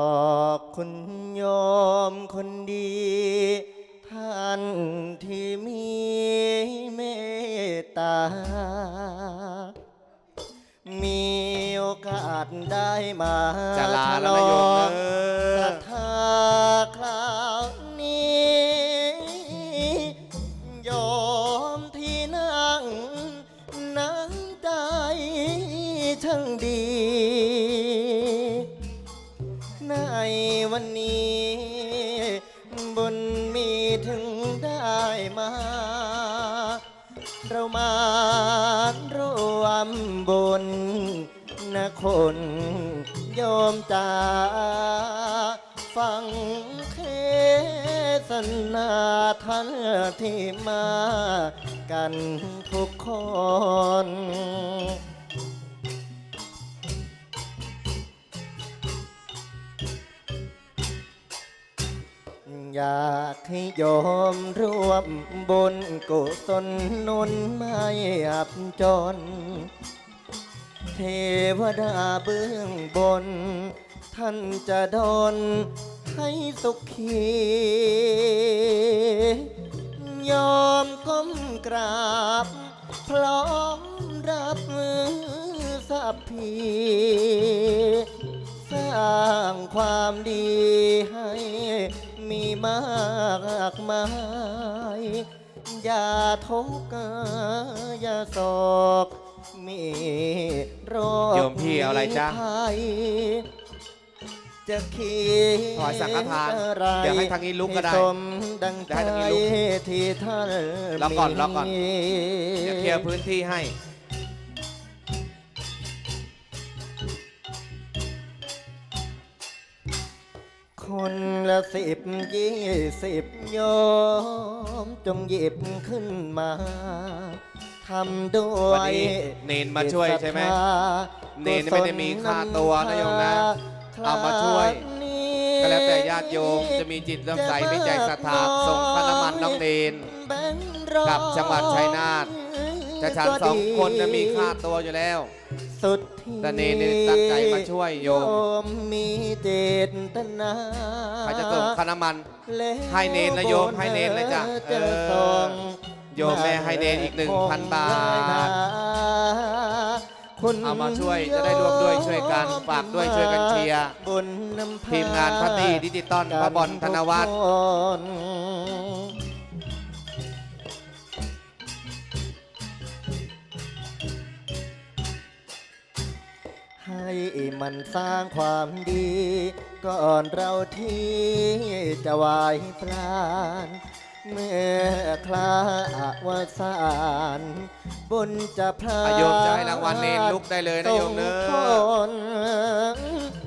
บอกคุณโยมคนดี ท่านที่มีเมตตา มีโอกาสได้มาจะลาแล้วนะโยมเออศรัทธาคราวนี้ โยมที่นั่งนั่งใจช่างดี เรามารวมบุญนะคนโยมจาฟังเทศนาท่านที่มากันทุกคน อยากให้โยมร่วมบุญกุศลนุนไม่อับจน เทวดาเบื้องบน ท่านจะดลให้สุขียอมก้มกราบ พร้อมรับมือสัพพี มีมากมาย อย่าทุกข์อย่าโศกมีโรคโยมพี่เอาอะไรจ๊ะมีภัยจะคิดถวายสังฆทานอะไรเดี๋ยวให้ทางนี้ลุกก็ได้ให้สมดังเดี๋ยวใจให้ทางนี้ลุกที่ท่านล็อกก่อนล็อกก่อนมีเดี๋ยวเคลียร์พื้นที่ให้ คนละสิบยี่สิบโยมจงหยิบขึ้นมาทำด้ววันยนี้เนนมาช่วยใช่ไหม จิตศรัทธาเนนไม่ได้มีค่าตัวนะโยมนะเอามาช่วยก็แล้วแต่ญาติโยมจะมีจิตเริ่อมใสมีใจศรัทธาส่งค่าน้ำมันน้องเนนกับจังหวัดชัยนาท จะฉันสองคนจะมีค่าตัวอยู่แล้ว สุดที่แต่เนนนี่ตั้งใจมาช่วยโยม มมีเจตนาใครจะส่งค่าน้ำมันให้เนนนะโยมให้เนนเลยจ้ะเออ โยมแม่ให้เนนอีก1,000บาทคุณเอามาช่วยจะได้ร่วมด้วยช่วยกันฝากด้วยช่วยกันเชียร์ บุญนำพทีมงานพัตตี้ดิจิตอลพระบอลธนวัฒน์ให้ มันสร้างความดี ก่อนเราที่จะไหวปลานเมื่อคลาอวสานบุญจะพลาอะโยมจะให้รางวัลเนนลุกได้เลยนะโยมเนอะส่งผล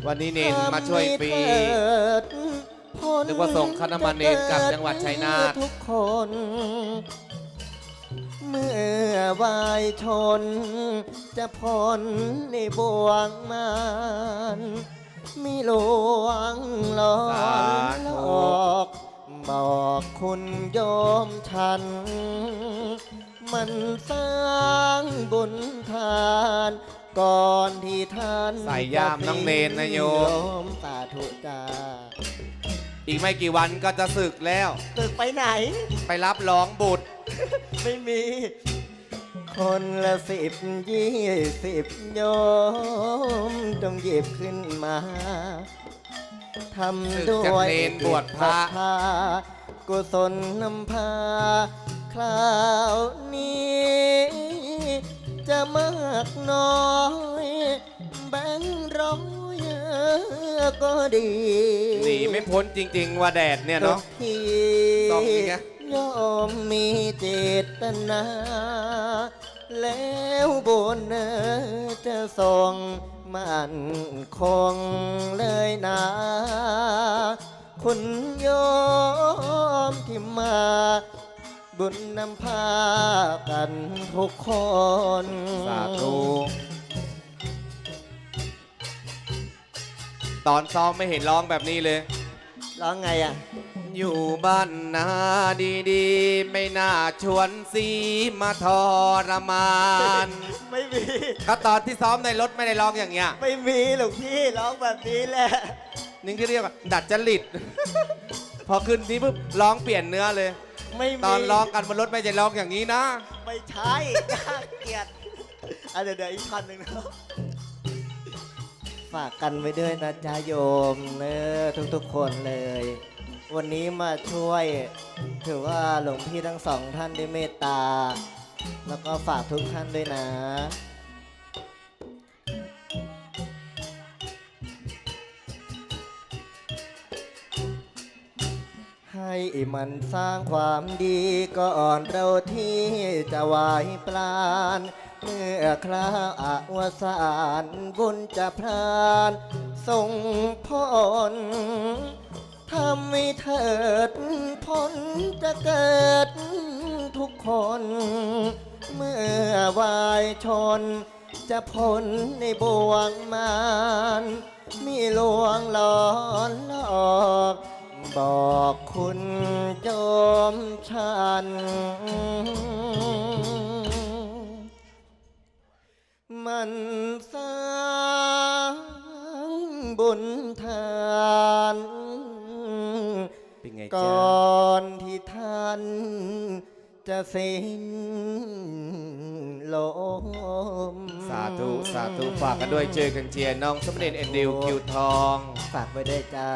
วันนี้เนนมาช่วยฟรี นึกว่าส่งค่าน้ำมันเนนกลับจังหวัดชัยนาท ทุกคน เมื่อวายชน จะพ้นในบ่วงมานมีหลวงหลอสานหลธุอกบอกคุณโยมฉัน มันสร้างบุญทาน ก่อนที่ท่านใส่ย่ามน้องเนนนะโยมสาธุจ้าอีกไม่กี่วันก็จะศึกแล้ว ตึกไปไหน ไปรับรองบุตร ไม่มี คนละสิบยี่สิบโยมจงหยิบขึ้นมา ทำด้ศึกวจากยเนนบวชพระศทธากุศลนำพาครา ก็ดีหนีไม่พ้นจริง ๆ ว่าแดดเนี่ยเนาะทุกทีส่องอีกไงยอมมีเจตนา แล้วบุญจะส่งมันคงเลยนะ คุณโยมที่มา บุญนำพากันทุกคน สาธุ ตอนซ้อมไม่เห็นร้องแบบนี้เลย ร้องไงอะ อยู่บ้านนาดีๆ ไม่น่าชวนสีมาทรมานไม่มี ก็ตอนที่ซ้อมในรถไม่ได้ร้องอย่างเงี้ยไม่มีหรอกพี่ร้องแบบนี้แหละนี่ที่เรียกว่าดัดจริต พอขึ้นนี้ปุ๊บร้องเปลี่ยนเนื้อเลย ไม่มีตอนร้องกันบนรถไม่ใช่ร้องอย่างนี้นะ ไม่ใช่น่าเกลียดอะเดี๋ยวเดี๋ยวอีกพันหนึ่งนะ ฝากกันไว้ด้วยนะจ๊ะโยมเนอทุกๆคนเลย วันนี้มาช่วย ถือว่าหลวงพี่ทั้งสองท่านได้เมตตา แล้วก็ฝากทุกท่านด้วยนะ ให้มันสร้างความดีก่อนเราที่จะไหวปลาน เมื่อคราวอวสานบุญจะพรานส่งผลทำให้เถิดผลจะเกิดทุกคน เมื่อวายชน จะพ้นในบ่วงมารมีลวงหลอนหลอกบอกคุณโจมฉัน มันสร้างบุญทานเป็นไงก่จ๊ะอนที่ท่านจะสิ้นลม สาธุ สาธุ ฝากกันด้วยเจอกันเชียร์น้องสมเด็จเอ็นดิวคิวทอง ฝากไว้ด้วยจ้า